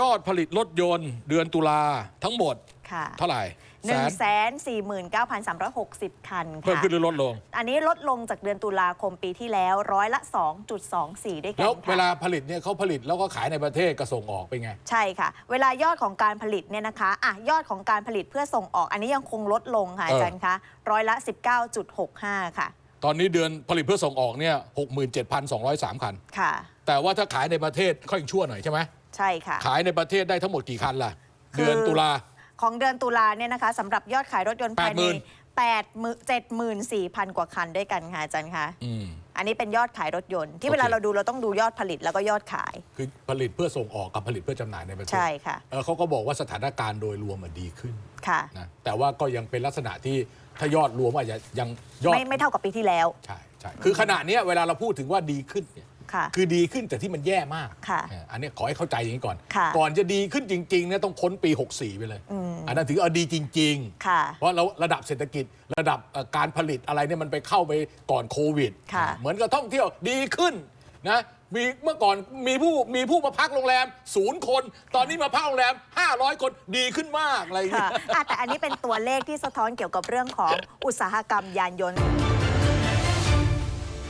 ยอดผลิตรถยนต์เดือนตุลาทั้งหมด ค่ะเท่าไหร่หแสนึ่งนแสนสี่หมื่นเก้าพันสามร้อยหกสิบคันเพิ่มค่ะขึ้นหรือลดลง อันนี้ลดลงจากเดือนตุลาคมปีที่แล้วร้อยละ2.24ด้วยกันแล้วค่ะเวลาผลิตเนี่ยเขาผลิตแล้วก็ขายในประเทศก็ส่งออกไปนไง ใช่ค่ะ เวลายอดของการผลิตเนี่ยนะคะอะยอดของการผลิตเพื่อส่งออก อันนี้ยังคงลดลงค่ะเอออาจารย์คะร้อยละ19.65ค่ะ ตอนนี้เดือนผลิตเพื่อส่งออกเนี่ยหกหมื่นเจ็ดพันสองร้อยสามคัน ค่ะ แต่ว่าถ้าขายในประเทศก็ยังชั่วหน่อยใช่ไหม ใช่ค่ะ ขายในประเทศได้ทั้งหมดกี่คันล่ะ คือ เดือนตุลา ของเดือนตุลาเนี่ยนะคะสำหรับยอดขายรถยนต์ภายใน80,000 8 7 4 0 0 0 กว่าคันด้วยกันค่ะอาจารย์คะอืม อันนี้เป็นยอดขายรถยนต์ที่โอเค เวลาเราดูเราต้องดูยอดผลิตแล้วก็ยอดขาย คือผลิตเพื่อส่งออกกับผลิตเพื่อจำหน่ายในประเทศใช่ค่ะ เออเขาก็บอกว่าสถานการณ์โดยรวมมันดีขึ้นค่ะ นะแต่ว่าก็ยังเป็นลักษณะที่ถ้ายอดรวมอาจจะยังยอดไม่ไม่เท่ากับปีที่แล้ว ใช่ใช่คือขณะเนี้ยเวลาเราพูดถึงว่าดีขึ้นเนี่ย ค่ะ คือดีขึ้นแต่ที่มันแย่มาก ค่ะเอออันนี้ขอให้เข้าใจอย่างนี้ก่อน ค่ะก่อนจะดีขึ้นจริงๆเนี่ยต้องพ้นปี 64 ไปเลย อืมอันนั้นถือเอาดีจริง ค่ะๆ เพราะเราระดับเศรษฐกิจระดับเอ่อการผลิตอะไรเนี่ยมันไปเข้าไปก่อนโควิด ค่ะ เหมือนกับท่องเที่ยวดีขึ้นนะมีเมื่อก่อนมีผู้มีผู้มาพักโรงแรมศูนย์คน ตอนนี้มาพักโรงแรม 500 คนดีขึ้นมากอะไรอย่างเงี้ค่ะย อะแต่อันนี้เป็นตัวเลขที่สะท้อนเกี่ยวกับเรื่องของอุตสาหกรรมยานยนต์